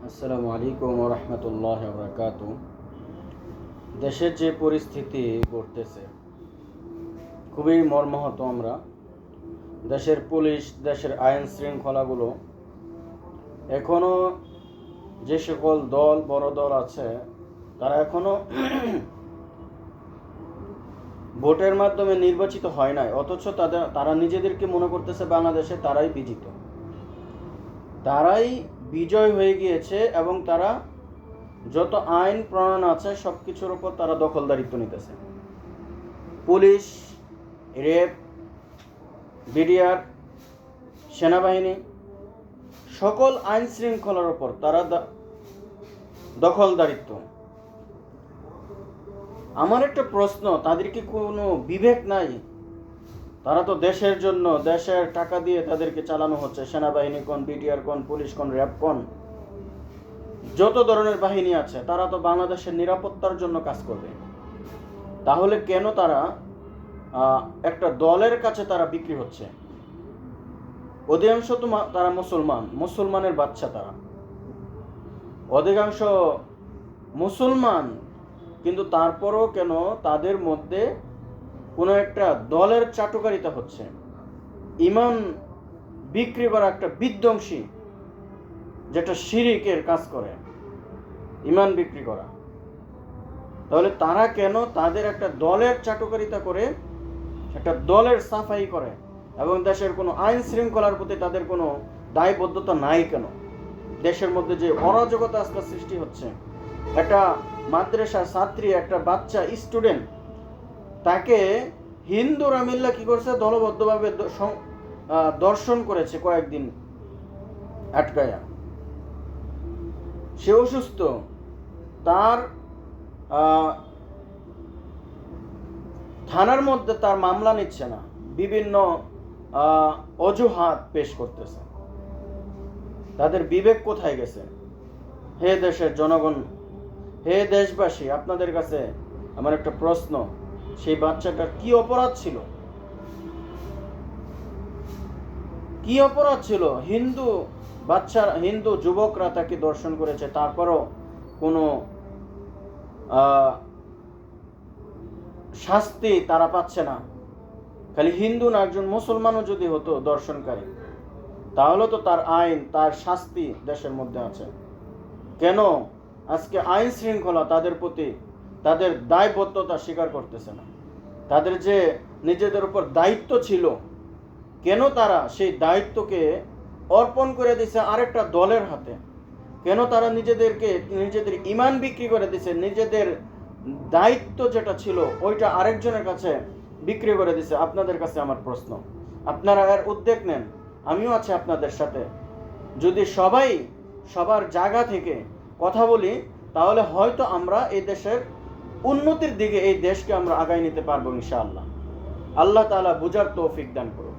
আসসালামু আলাইকুম রহমতুল্লাহ বরকাত দেশের যে পরিস্থিতি ঘটতেছে, খুবই মর্মাহত আমরা। দেশের পুলিশ, দেশের আইন শৃঙ্খলাগুলো এখনও যে সকল দল, বড় দল আছে, তারা এখনও ভোটের মাধ্যমে নির্বাচিত হয় নাই। অথচ তাদের, তারা নিজেদেরকে মনে করতেছে বাংলাদেশে তারাই বিজিত। তারাই বিজয় হয়ে গিয়েছে এবং তারা যত আইন প্রণয়ন আছে সব কিছুর উপর তারা দখলদারিত্ব নিতেছে। পুলিশ, রেপ, বিডিআর, সেনাবাহিনী, সকল আইন শৃঙ্খলার উপর তারা দখলদারিত্ব। আমার একটা প্রশ্ন, তাদের কি কোনো বিবেক নাই তারা তো দেশের জন্য, দেশের টাকা দিয়ে তাদেরকে চালানো হচ্ছে। সেনাবাহিনী কোন বিটিআর কোন, পুলিশ কোন, র্যাব কোন? যত ধরনের বাহিনী আছে, তারা তো বাংলাদেশের নিরাপত্তার জন্য কাজ করবে। তাহলে কেন তারা একটা দলের কাছে তারা বিক্রি হচ্ছে? অধিকাংশ তো তারা মুসলমান। মুসলমানের বাচ্চা তারা। অধিকাংশ মুসলমান, কিন্তু তারপরও কেন তাদের মধ্যে কোনো একটা দলের চাটুকারিতা হচ্ছে। ইমান বিক্রি করা একটা বিধ্বংসী যেটা শিরিকের কাজ করে, ইমান বিক্রি করা। তাহলে তারা কেন তাদের একটা দলের চাটুকারিতা করে, একটা দলের সাফাই করে এবং দেশের কোনো আইন শৃঙ্খলার প্রতি তাদের কোনো দায়বদ্ধতা নাই কেন? দেশের মধ্যে যে অরাজকতা আজকাল সৃষ্টি হচ্ছে, একটা মাদ্রাসার ছাত্রী, একটা বাচ্চা স্টুডেন্ট তাকে হিন্দুরা মিল্লা কি করছে? দলবদ্ধভাবে দর্শন করেছে কয়েকদিন আটকায়া। সে অসুস্থ। তার থানার মধ্যে তার মামলা নিচ্ছে না। বিভিন্ন অজুহাত পেশ করতেছে। তাদের বিবেক কোথায় গেছে? হে দেশের জনগণ, হে দেশবাসী, আপনাদের কাছে আমার একটা প্রশ্ন। সেই বাচ্চাটার কি অপরাধ ছিল? কি অপরাধ ছিল? হিন্দু বাচ্চা হিন্দু যুবকরা তাকে দর্শন করেছে। তারপরও কোনো শাস্তি তারা পাচ্ছে না। খালি হিন্দু না, একজন মুসলমানও যদি হতো দর্শনকারী, তাহলে তো তার আইন, তার শাস্তি দেশের মধ্যে আছে। কেন? আজকে আইন শৃঙ্খলা তাদের প্রতি তাদের দায়বদ্ধতা স্বীকার করতেছে না। তাদের যে নিজেদের উপর দায়িত্ব ছিল, কেন তারা সেই দায়িত্বকে অর্পণ করে দিছে আরেকটা দলের হাতে? কেন তারা নিজেদেরকে, নিজেদের ইমান বিক্রি করে দিছে, নিজেদের দায়িত্ব যেটা ছিল ওইটা আরেকজনের কাছে বিক্রি করে দিছে? আপনাদের কাছে আমার প্রশ্ন। আপনারা এর উদ্যোগ নেন, আমিও আছি আপনাদের সাথে। যদি সবাই সবার জায়গা থেকে কথা বলি, তাহলে হয়তো আমরা এই দেশের উন্নতির দিকে এই দেশকে আমরা আগায় নিতে পারব ইনশাআল্লাহ। আল্লাহ তালা বুঝার তৌফিক দান করুন।